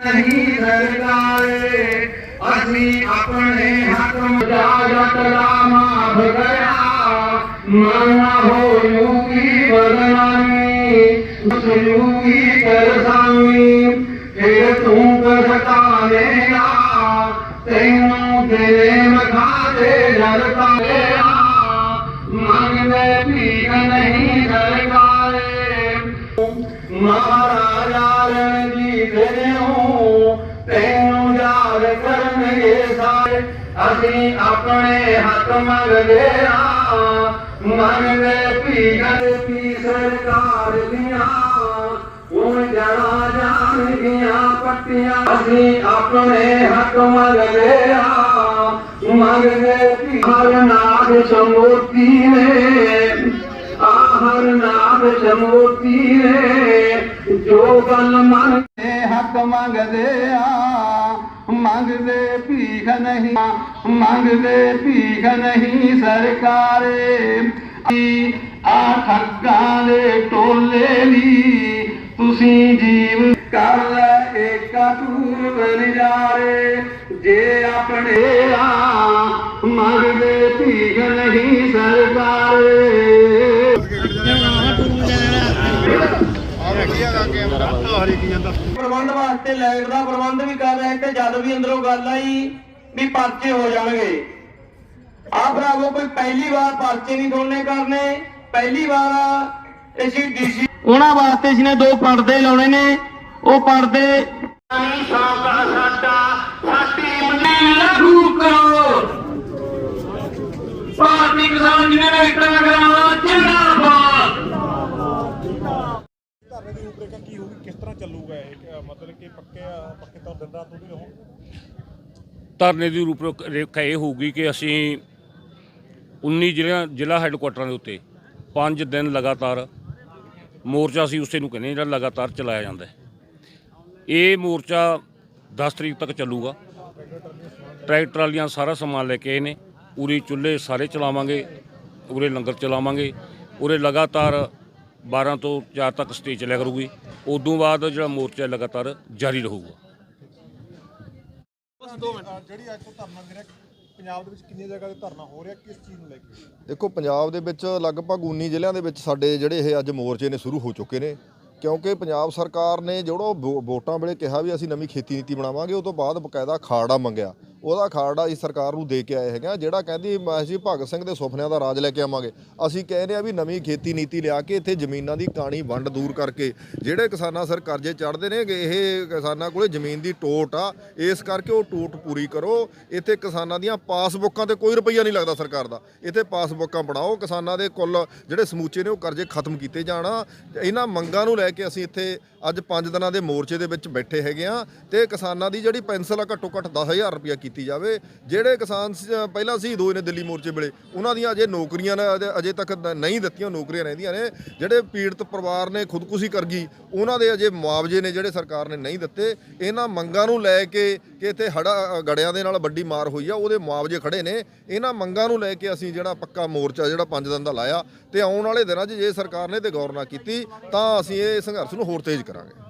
ਨਹੀਂ ਸਰਕਾਰੇ ਅਸੀਂ ਆਪਣੇ ਹੱਕ ਮਜਾਜਤ ਦਾ ਮਾਫ ਕਰਿਆ ਮਨਾ ਹੋਇਓ ਕੀ ਬਦਨਾਮੀ ਸੁਣੂ ਕੀ ਕਰਸਾਮੀ ਫਿਰ ਤੂੰ ਕਰਤਾ ਦੇਗਾ ਤੈਨੂੰ ਤੇਰੇ ਮਖਾ ਦੇ ਜਲਤਾ ਲਿਆ ਮੰਗਦੇ ਭੀਖ ਨਹੀਂ ਸਰਕਾਰੇ ਯਾਰ ਰਣਜੀਤ ਨੂੰ ਤੈਨੂੰ ਯਾਦ ਕਰਨਗੇ ਸਾਰੇ। ਅਸੀਂ ਆਪਣੇ ਹੱਕ ਮੰਗਦੇ ਆ ਮੰਗਦੇ ਭੀਗਰ ਦੀ ਸਰਕਾਰ ਦੀਆਂ। ਉਹ ਜੜਾ ਜਾਣਗੀਆਂ ਪੱਟੀਆਂ। ਅਸੀਂ ਆਪਣੇ ਹੱਕ ਮੰਗਦੇ ਆ ਮੰਗਦੇ ਭੀਗਰ ਨਾਗ ਸਮੋਤੀ ਨੇ। ਨਾਮ ਸਮੋਤੀ ਨੇ ਜੋ ਗੱਲ ਮੰਗਦੇ ਹੱਕ ਮੰਗਦੇ ਆ, ਮੰਗਦੇ ਭੀਖ ਨਹੀਂ, ਮੰਗਦੇ ਭੀਖ ਨਹੀਂ ਸਰਕਾਰੇ। ਆ ਠੱਗਾਂ ਦੇ ਟੋਲੇ ਲਈ ਤੁਸੀਂ ਜੀਵ ਕਰ ਲੈ ਏਕਾ ਤੂਰ ਬਨ ਜਾਰੇ ਜੇ ਆਪਣੇ ਪ੍ਰਬੰਧ ਵਾਸਤੇ ਲਾਈਟ ਦਾ ਪ੍ਰਬੰਧ ਵੀ ਕਰ ਰਹੇ ਤੇ ਜਦ ਵੀ ਅੰਦਰੋਂ ਗੱਲ ਆਈ ਵੀ ਪਰਚੇ ਹੋ ਜਾਣਗੇ। ਆ ਭਰਾਵੋ ਕੋਈ ਪਹਿਲੀ ਵਾਰ ਪਰਚੇ ਨਹੀਂ ਦੋਨੇ ਕਰਨੇ। ਪਹਿਲੀ ਵਾਰ ਅਸੀਂ ਡੀਸੀ ਉਹਨਾਂ ਵਾਸਤੇ ਇਸਨੇ ਦੋ ਪਰਦੇ ਲਾਉਣੇ ਨੇ ਉਹ ਪਰਦੇ ਮਤਲਬ ਕਿ ਪੱਕੇ ਪੱਕੇ ਤੌਰ ਦਿਨ ਰਾਤ ਤੁਸੀਂ ਰਹੋ। ਧਰਨੇ ਦੀ ਰੂਪ ਰੇਖਾ ਇਹ ਹੋਊਗੀ ਕਿ ਅਸੀਂ 19 ਜ਼ਿਲ੍ਹਿਆਂ ਜ਼ਿਲ੍ਹਾ ਹੈੱਡਕੁਆਟਰਾਂ ਦੇ ਉੱਤੇ 5 ਦਿਨ ਲਗਾਤਾਰ ਮੋਰਚਾ ਅਸੀਂ ਉਸੇ ਨੂੰ ਕਹਿੰਦੇ ਜਿਹੜਾ ਲਗਾਤਾਰ ਚਲਾਇਆ ਜਾਂਦਾ ਹੈ। ਇਹ ਮੋਰਚਾ 10 ਤਰੀਕ ਤੱਕ ਚੱਲੂਗਾ। ਟਰੈਕਟਰ ਵਾਲੀਆਂ ਸਾਰਾ ਸਮਾਨ ਲੈ ਕੇ ਆਏ ਨੇ। ਪੂਰੀ ਚੁੱਲ੍ਹੇ ਸਾਰੇ ਚਲਾਵਾਂਗੇ, ਉਰੇ ਲੰਗਰ ਚਲਾਵਾਂਗੇ। ਉਰੇ ਲਗਾਤਾਰ 12 ਤੋਂ 4 ਤੱਕ ਸਟੇਜ ਚੱਲਿਆ ਕਰੂਗੀ। ਉਦੋਂ ਬਾਅਦ ਜਿਹੜਾ ਮੋਰਚਾ ਲਗਾਤਾਰ ਜਾਰੀ ਰਹੂਗਾ। ਅ, ਜਿਹੜੀ ਅੱਜ ਤੋਂ ਧਰਨਾ ਦੇ ਰਿਹਾ ਪੰਜਾਬ ਦੇ ਵਿੱਚ ਕਿੰਨੀਆਂ ਜਗ੍ਹਾ ਤੇ ਧਰਨਾ ਹੋ ਰਿਹਾ ਕਿਸ ਚੀਜ਼ ਨੂੰ ਲੈ ਕੇ? ਦੇਖੋ ਪੰਜਾਬ ਦੇ ਵਿੱਚ ਲਗਭਗ 19 ਜ਼ਿਲ੍ਹਿਆਂ ਦੇ ਵਿੱਚ ਸਾਡੇ ਜਿਹੜੇ ਇਹ ਅੱਜ ਮੋਰਚੇ ਨੇ ਸ਼ੁਰੂ ਹੋ ਚੁੱਕੇ ਨੇ। ਕਿਉਂਕਿ ਪੰਜਾਬ ਸਰਕਾਰ ਨੇ ਜਿਹੜਾ ਵੋਟਾਂ ਵੇਲੇ ਕਿਹਾ ਵੀ ਅਸੀਂ ਨਵੀਂ ਖੇਤੀ ਨੀਤੀ ਬਣਾਵਾਂਗੇ ਉਹ ਤੋਂ ਬਾਅਦ ਬਕਾਇਦਾ ਖਾੜਾ ਮੰਗਿਆ। ਉਹਦਾ ਖਾੜਾ ਅਸੀਂ ਸਰਕਾਰ ਨੂੰ ਦੇ ਕੇ ਆਏ ਹੈਗੇ ਆ, ਜਿਹੜਾ ਕਹਿੰਦੀ ਮ- ਅਸੀਂ ਭਗਤ ਸਿੰਘ ਦੇ ਸੁਪਨਿਆਂ ਦਾ ਰਾਜ ਲੈ ਕੇ ਆਵਾਂਗੇ। ਅਸੀਂ ਕਹਿੰਦੇ ਆ ਵੀ ਨਵੀਂ ਖੇਤੀ ਨੀਤੀ ਲਿਆ ਕੇ ਇੱਥੇ ਜ਼ਮੀਨਾਂ ਦੀ ਕਾਣੀ ਵੰਡ ਦੂਰ ਕਰਕੇ, ਜਿਹੜੇ ਕਿਸਾਨਾਂ ਸਰ ਕਰਜ਼ੇ ਚੜਦੇ ਨੇ ਇਹ ਕਿਸਾਨਾਂ ਕੋਲੇ ਜ਼ਮੀਨ ਦੀ ਟੋਟ ਆ, ਇਸ ਕਰਕੇ ਉਹ ਟੋਟ ਪੂਰੀ ਕਰੋ। ਇੱਥੇ ਕਿਸਾਨਾਂ ਦੀਆਂ ਪਾਸਬੁੱਕਾਂ ਤੇ ਕੋਈ ਰੁਪਈਆ ਨਹੀਂ ਲੱਗਦਾ ਸਰਕਾਰ ਦਾ। ਇੱਥੇ ਪਾਸਬੁੱਕਾਂ ਬਣਾਓ, ਕਿਸਾਨਾਂ ਦੇ ਕੁੱਲ ਜਿਹੜੇ ਸਮੂਚੇ ਨੇ ਉਹ ਕਰਜ਼ੇ ਖਤਮ ਕੀਤੇ ਜਾਣ। ਇਹਨਾਂ ਮੰਗਾਂ ਨੂੰ ਲੈ ਕੇ ਅਸੀਂ ਇੱਥੇ ਅੱਜ 5 ਦਿਨਾਂ ਦੇ ਮੋਰਚੇ ਦੇ ਵਿੱਚ ਬੈਠੇ ਹੈਗੇ ਆ ਤੇ ਕਿਸਾਨਾਂ ਦੀ ਜਿਹੜੀ ਪੈਨਸ਼ਨ ਆ, ਘੱਟੋ ਘੱਟ 10000 ਰੁਪਇਆ ਕੀਤੀ ਜਾਵੇ। ਜਿਹੜੇ ਕਿਸਾਨ ਸ- ਪਹਿਲਾਂ ਸ਼ਹੀਦ ਹੋਏ ਨੇ ਦਿੱਲੀ ਮੋਰਚੇ ਵੇਲੇ, ਉਹਨਾਂ ਦੀਆਂ ਅਜੇ ਨੌਕਰੀਆਂ ਨੇ, ਅਜੇ- ਤੱਕ ਨਹੀਂ ਦਿੱਤੀਆਂ ਨੌਕਰੀਆਂ ਰਹਿੰਦੀਆਂ ਨੇ। ਜਿਹੜੇ ਪੀੜਤ ਪਰਿਵਾਰ ਨੇ ਖੁਦਕੁਸ਼ੀ ਕਰ ਗਈ ਉਹਨਾਂ ਦੇ ਅਜੇ ਮੁਆਵਜ਼ੇ ਨੇ ਜਿਹੜੇ ਸਰਕਾਰ ਨੇ ਨਹੀਂ ਦਿੱਤੇ। ਇਹਨਾਂ ਮੰਗਾਂ ਨੂੰ ਲੈ ਕੇ ਕਿ ਇੱਥੇ ਹੜਾ ਗੜਿਆਂ ਦੇ ਨਾਲ ਵੱਡੀ ਮਾਰ ਹੋਈ ਆ, ਉਹਦੇ ਮੁਆਵਜ਼ੇ ਖੜੇ ਨੇ। ਇਹਨਾਂ ਮੰਗਾਂ ਨੂੰ ਲੈ ਕੇ ਅਸੀਂ ਜਿਹੜਾ ਪੱਕਾ ਮੋਰਚਾ, ਜਿਹੜਾ 5 ਦਿਨ ਦਾ ਲਾਇਆ, ਤੇ ਆਉਣ ਵਾਲੇ ਦਿਨਾਂ 'ਚ ਜੇ ਸਰਕਾਰ ਨੇ ਤੇ ਗੌਰ ਨਾ ਕੀਤੀ, ਤਾਂ ਅਸੀਂ ਇਹ ਸੰਘਰਸ਼ ਨੂੰ ਹੋਰ ਤੇਜ਼ ਕਰਾਂਗੇ।